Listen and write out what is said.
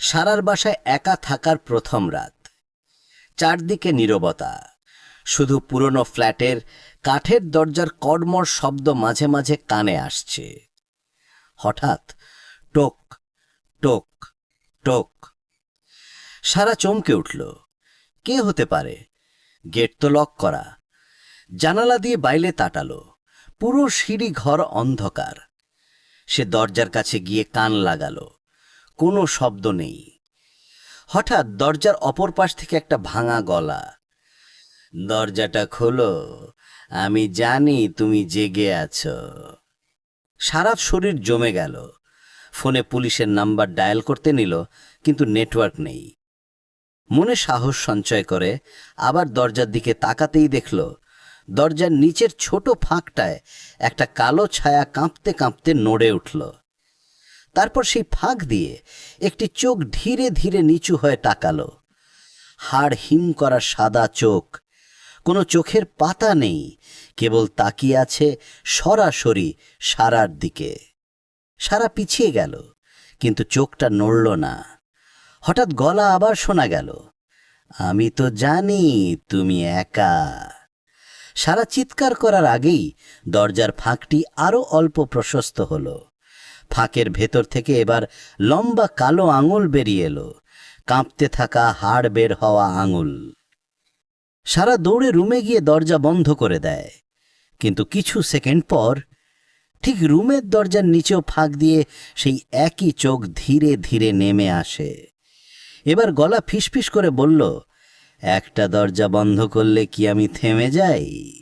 সারার বাসায় একা থাকার প্রথম রাত। চারদিকে নীরবতা। শুধু পুরনো ফ্ল্যাটের কাঠের দরজার কড়মড় শব্দ মাঝে মাঝে কানে আসছে। হঠাৎ টোক টোক টোক। সারা চমকে উঠল। কে হতে পারে? গেট তো লক করা। জানালা দিয়ে বাইলে তাটালো। পুরো সিঁড়ি ঘর অন্ধকার। সে দরজার কাছে গিয়ে কান লাগালো। কোনো শব্দ নেই। হঠাৎ দরজার অপর পাশ থেকে একটা ভাঙা গলা। দরজাটা খোলো, আমি জানি তুমি জেগে আছো। সারা শরীর জমে গেল। ফোনে পুলিশের নাম্বার ডায়াল করতে নিল, কিন্তু নেটওয়ার্ক নেই। মনে সাহস সঞ্চয় করে আবার দরজার দিকে তাকাতেই দেখল, দরজার নিচের ছোট ফাঁকটায় একটা কালো ছায়া কাঁপতে কাঁপতে নড়ে উঠল। তারপর সেই ফাঁক দিয়ে একটি চোখ ধীরে ধীরে নিচু হয়ে তাকালো। হাড় হিম করা সাদা চোখ। কোনো চোখের পাতা নেই, কেবল তাকিয়ে আছে সরাসরি সারার দিকে। সারা পিছিয়ে গেল, কিন্তু চোখটা নড়ল না। হঠাৎ গলা আবার শোনা গেল, আমি তো জানি তুমি একা। সারা চিৎকার করার আগেই দরজার ফাঁকটি আরও অল্প প্রশস্ত হলো। ফাঁকের ভেতর থেকে এবার লম্বা কালো আঙুল বেরিয়ে এলো। কাঁপতে থাকা হাড় বের হওয়া আঙুল। সারা দৌড়ে রুমে গিয়ে দরজা বন্ধ করে দেয়। কিন্তু কিছু সেকেন্ড পর ঠিক রুমের দরজার নিচেও ফাঁক দিয়ে সেই একই চোখ ধীরে ধীরে নেমে আসে। এবার গলা ফিসফিস করে বলল, একটা দরজা বন্ধ করলে কি আমি থেমে যাই?